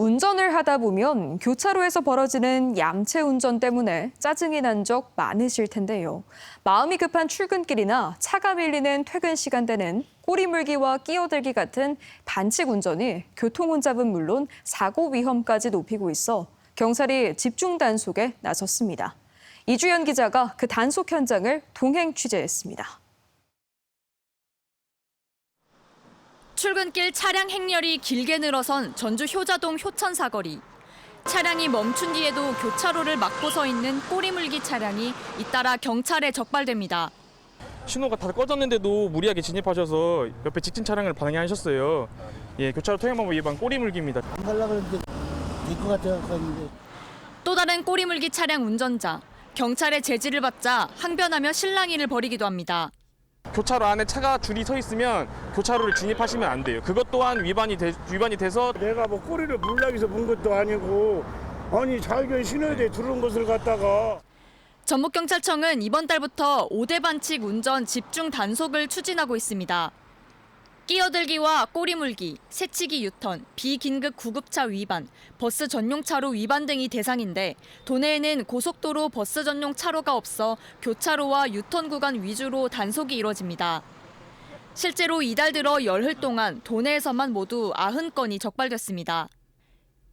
운전을 하다 보면 교차로에서 벌어지는 얌체 운전 때문에 짜증이 난 적 많으실 텐데요. 마음이 급한 출근길이나 차가 밀리는 퇴근 시간대는 꼬리물기와 끼어들기 같은 반칙 운전이 교통 혼잡은 물론 사고 위험까지 높이고 있어 경찰이 집중 단속에 나섰습니다. 이주연 기자가 그 단속 현장을 동행 취재했습니다. 출근길 차량 행렬이 길게 늘어선 전주 효자동 효천 사거리. 차량이 멈춘 뒤에도 교차로를 막고 서 있는 꼬리물기 차량이 잇따라 경찰에 적발됩니다. 신호가 다 꺼졌는데도 무리하게 진입하셔서 옆에 직진 차량을 방해하셨어요. 예, 교차로 통행 방법 위반 꼬리물기입니다. 안 가려고 그랬는데 될것 같아 갔는데 또 다른 꼬리물기 차량 운전자. 경찰의 제지를 받자 항변하며 실랑이를 벌이기도 합니다. 교차로 안에 차가 줄이 서 있으면 교차로를 진입하시면 안 돼요. 그것 또한 위반이 돼, 위반이 돼서 내가 뭐 꼬리를 물락해서 문 것도 아니고 아니 자기가 신호대 들어온 것을 갖다가 전북경찰청은 이번 달부터 5대 반칙 운전 집중 단속을 추진하고 있습니다. 끼어들기와 꼬리물기, 새치기 유턴, 비긴급 구급차 위반, 버스 전용 차로 위반 등이 대상인데 도내에는 고속도로 버스 전용 차로가 없어 교차로와 유턴 구간 위주로 단속이 이뤄집니다. 실제로 이달 들어 열흘 동안 도내에서만 모두 90건이 적발됐습니다.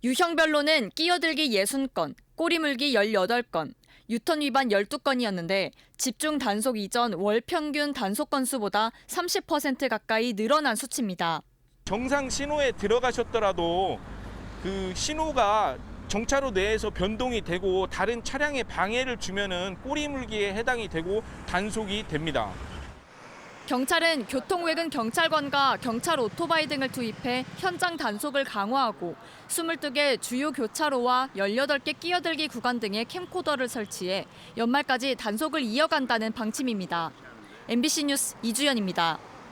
유형별로는 끼어들기 60건, 꼬리물기 18건, 유턴 위반 12건이었는데 집중 단속 이전 월 평균 단속 건수보다 30% 가까이 늘어난 수치입니다. 정상 신호에 들어가셨더라도 그 신호가 정차로 내에서 변동이 되고 다른 차량에 방해를 주면은 꼬리물기에 해당이 되고 단속이 됩니다. 경찰은 교통외근 경찰관과 경찰 오토바이 등을 투입해 현장 단속을 강화하고 22개 주요 교차로와 18개 끼어들기 구간 등에 캠코더를 설치해 연말까지 단속을 이어간다는 방침입니다. MBC 뉴스 이주연입니다.